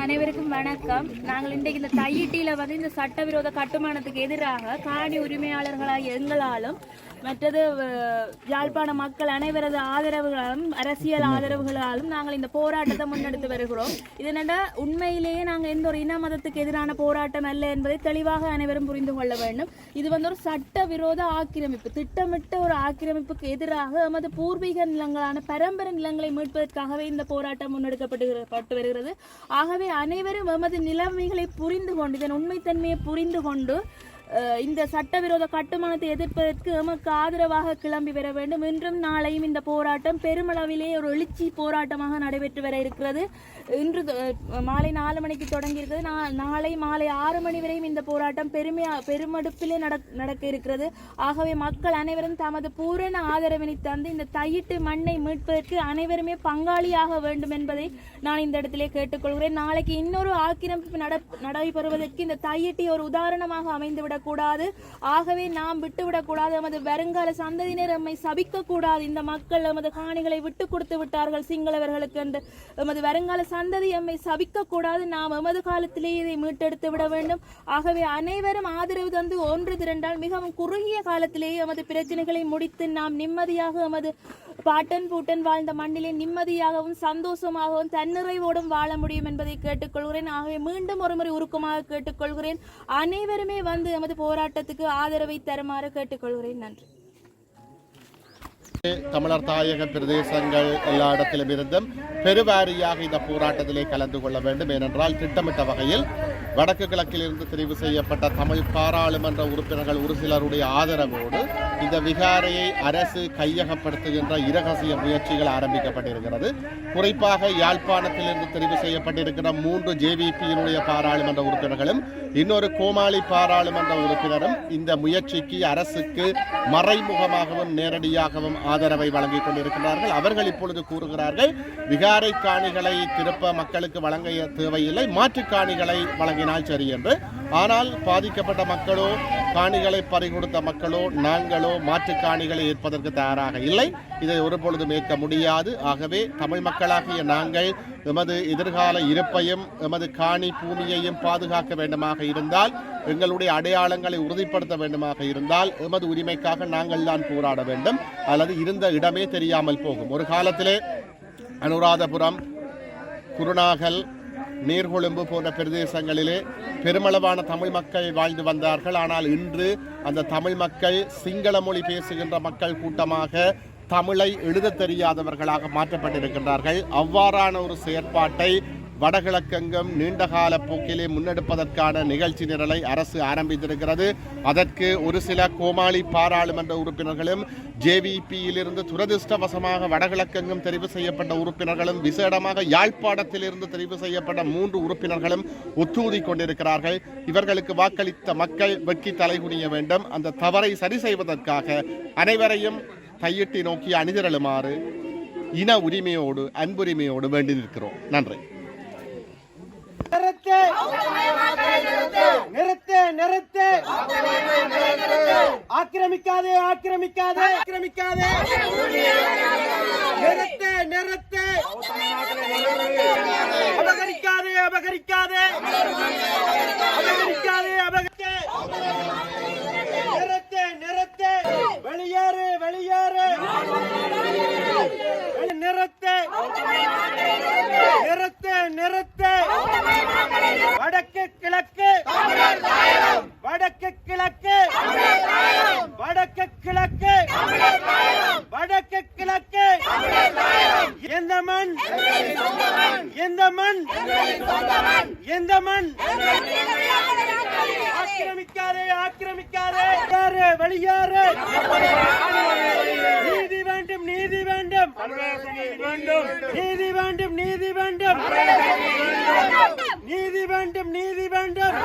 அனைவருக்கும் வணக்கம். நாங்கள் இன்றைக்கு இந்த தையிட்டியில வந்து இந்த சட்டவிரோத கட்டுமானத்துக்கு எதிராக காணி உரிமையாளர்களாக எங்களாலும் மற்றது யாழ்ப்பாண மக்கள் அனைவரது ஆதரவுகளாலும் அரசியல் ஆதரவுகளாலும் நாங்கள் இந்த போராட்டத்தை முன்னெடுத்து வருகிறோம். இது என்னடா உண்மையிலேயே நாங்கள் எந்த ஒரு இன மதத்துக்கு எதிரான போராட்டம் அல்ல என்பதை தெளிவாக அனைவரும் புரிந்து கொள்ள வேண்டும். இது வந்து ஒரு சட்டவிரோத ஆக்கிரமிப்பு. திட்டமிட்ட ஒரு ஆக்கிரமிப்புக்கு எதிராக எமது பூர்வீக நிலங்களான பரம்பரை நிலங்களை மீட்பதற்காகவே இந்த போராட்டம் முன்னெடுக்கப்பட்டு பட்டு வருகிறது. ஆகவே அனைவரும் எமது நிலைமைகளை புரிந்து கொண்டு இதன் உண்மைத்தன்மையை புரிந்து கொண்டு இந்த சட்டவிரோத கட்டுமானத்தை எதிர்ப்பதற்கு எமக்கு ஆதரவாக கிளம்பி வர வேண்டும். இன்றும் நாளையும் இந்த போராட்டம் பெருமளவிலே ஒரு எழுச்சி போராட்டமாக நடைபெற்று வர இருக்கிறது. இன்று மாலை நாலு மணிக்கு தொடங்கி இருக்கிறது நா- நாளை மாலை ஆறு மணி வரையும் இந்த போராட்டம் பெருமையா பெருமடுப்பிலே நடக் நடக்க இருக்கிறது. ஆகவே மக்கள் அனைவரும் தமது பூரண ஆதரவினை தந்து இந்த தையிட்டு மண்ணை மீட்பதற்கு அனைவருமே பங்காளியாக வேண்டும் என்பதை நான் இந்த இடத்திலே கேட்டுக்கொள்கிறேன். நாளைக்கு இன்னொரு ஆக்கிரமிப்பு நட நடைபெறுவதற்கு இந்த தையிட்டி ஒரு உதாரணமாக அமைந்துவிட விட்டுவிடக்கூடாது ஆகவே நாம் விட்டுவிடக்கூடாது. எமது வருங்கால சந்ததியினர் எம்மை சபிக்க கூடாது இந்த மக்கள் எமது காணிகளை விட்டு கொடுத்து விட்டார்கள் சிங்களவர்களுக்கு என்று. எமது வருங்கால சந்ததி எம்மை சபிக்க கூடாது நாம் எமது காலத்திலேயே இதை மீட்டெடுத்து விட வேண்டும். ஆகவே அனைவரும் ஆதரவு தந்து ஒன்று திரண்டால் மிகவும் குறுகிய காலத்திலேயே எமது பிரச்சனைகளை முடித்து நாம் நிம்மதியாக எமது பாட்டன் பூட்டன் வாழ்ந்த மண்ணிலே நிம்மதியாகவும் சந்தோஷமாகவும் தன்னிறைவோடும் வாழ முடியும் என்பதை கேட்டுக்கொள்கிறேன். ஆகவே மீண்டும் ஒருமுறை உருக்கமாக கேட்டுக்கொள்கிறேன். அனைவருமே வந்து எமது போராட்டத்துக்கு ஆதரவை தருமாறு கேட்டுக்கொள்கிறேன். நன்றி. தமிழர் தாயக பிரதேசங்கள் எல்லா இடத்திலும் இருந்தும் பெருவாரியாக இந்த போராட்டத்திலே கலந்து கொள்ள வேண்டும். ஏனென்றால் திட்டமிட்ட வகையில் வடக்கு கிழக்கில் இருந்து தெரிவு செய்யப்பட்ட தமிழ் பாராளுமன்ற உறுப்பினர்கள் ஒரு சிலருடைய ஆதரவோடு இந்த விகாரையை அரசு கையகப்படுத்துகின்ற இரகசிய முயற்சிகள் ஆரம்பிக்கப்பட்டிருக்கிறது. குறிப்பாக யாழ்ப்பாணத்திலிருந்து தெரிவு செய்யப்பட்டிருக்கிற மூன்று ஜேவிபியினுடைய பாராளுமன்ற உறுப்பினர்களும் இன்னொரு கோமாளி பாராளுமன்ற உறுப்பினரும் இந்த முயற்சிக்கு அரசுக்கு மறைமுகமாகவும் நேரடியாகவும் ஆதரவை வழங்கிக் கொண்டிருக்கிறார்கள் அவர்கள் இப்பொழுது கூறுகிறார்கள் விகாரை காணிகளை திருப்ப மக்களுக்கு வழங்க தேவையில்லை மாற்றுக் காணிகளை வழங்கினால் சரி என்று. ஆனால் பாதிக்கப்பட்ட மக்களோ காணிகளை பறிகொடுத்த மக்களோ நாங்களோ மாற்று காணிகளை ஏற்பதற்கு தயாராக இல்லை. இதை ஒருபொழுதும் ஏற்க முடியாது. ஆகவே தமிழ் மக்களாகிய நாங்கள் எமது எதிர்கால இருப்பையும் எமது காணி பூமியையும் பாதுகாக்க வேண்டுமாக இருந்தால் எங்களுடைய அடையாளங்களை உறுதிப்படுத்த வேண்டுமாக இருந்தால் எமது உரிமைக்காக நாங்கள் தான் போராட வேண்டும். அல்லது இருந்த இடமே தெரியாமல் போகும். ஒரு காலத்திலே அனுராதபுரம் குருநாகல் நீர்கொழும்பு போன்ற பிரதேசங்களிலே பெருமளவான தமிழ் மக்கள் வாழ்ந்து வந்தார்கள். ஆனால் இன்று அந்த தமிழ் மக்கள் சிங்கள மொழி பேசுகின்ற மக்கள் கூட்டமாக தமிழை எழுதத் தெரியாதவர்களாக மாற்றப்பட்டிருக்கின்றார்கள். அவ்வாறான ஒரு செயற்பாட்டை வடகிழக்கெங்கும் நீண்டகால போக்கிலே முன்னெடுப்பதற்கான நிகழ்ச்சி நிரலை அரசு ஆரம்பித்திருக்கிறது. அதற்கு ஒரு சில கோமாளி பாராளுமன்ற உறுப்பினர்களும் ஜேவிபியிலிருந்து துரதிர்ஷ்டவசமாக வடகிழக்கெங்கும் தெரிவு செய்யப்பட்ட உறுப்பினர்களும் விசேடமாக யாழ்ப்பாணத்திலிருந்து தெரிவு செய்யப்பட்ட மூன்று உறுப்பினர்களும் ஒத்தூதி கொண்டிருக்கிறார்கள். இவர்களுக்கு வாக்களித்த மக்கள் வெட்கி தலைகுனிய வேண்டும். அந்த தவறை சரி செய்வதற்காக அனைவரையும் கையிட்டி நோக்கி அணிதிரளுமாறு இன உரிமையோடு அன்புரிமையோடு வேண்டி நிற்கிறோம் நன்றி. நிறுத்து. நிறுத்து ஆக்கிரமிக்காதே ஆக்கிரமிக்காதே. ஆக்கிரமிக்காதே. நிறுத்து நிறுத்து. அபகரிக்காதே அபகரிக்காதே. அபகரிக்காதே அபகரிக்க நிறுத்து நிறுத்து. வெளியேறு வெளியேறு. நிறுத்து. நிறுத்து நிறுத்து வடக்கு கிழக்கு வடக்கு கிழக்கு வடக்கு கிழக்கு. வடக்கு கிழக்கு. எந்த மண்? எந்த மண்? எந்த மண்? ஆக்கிரமிக்காதே யாரு? வெளியாறு நீதி வேண்டும் நீதி வேண்டும். நீதி வேண்டும் நீதி வேண்டும் நீதி வேண்டும் நீதி வேண்டும்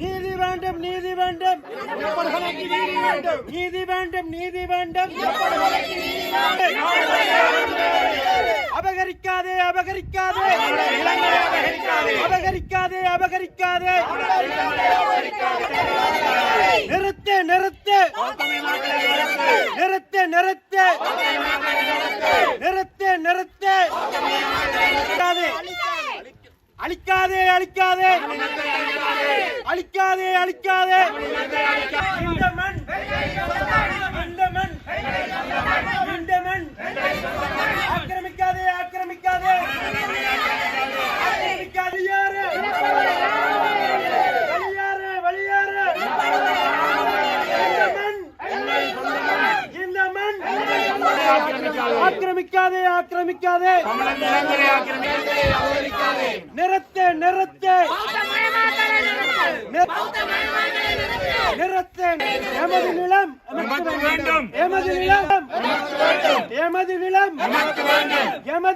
நீதி வேண்டும் நீதி வேண்டும் நீதி வேண்டும். நீதி வேண்டும் அபகரிக்காதே அபகரிக்காதே. அபகரிக்காதே அபகரிக்காதே நிறுத்து நிறுத்து நிறுத்து நிறுத்து நிறுத்து நிறுத்து அழிக்காதே அழிக்காதே. அழிக்காதே அழிக்காதே. இந்த மண் இந்த மண் இந்த மண் ஆக்கிரமிக்காதே ஆக்கிரமிக்காதே ஆக்கிரமிக்காதே யாரு வெளியாறு வெளியாறு இந்த மண் இந்த மண் ஆக்கிரமிக்காதே நிறுத்து நிறுத்து. நிறுத்து எமது நிலம் எமது நிலம் எமது நிலம் எமது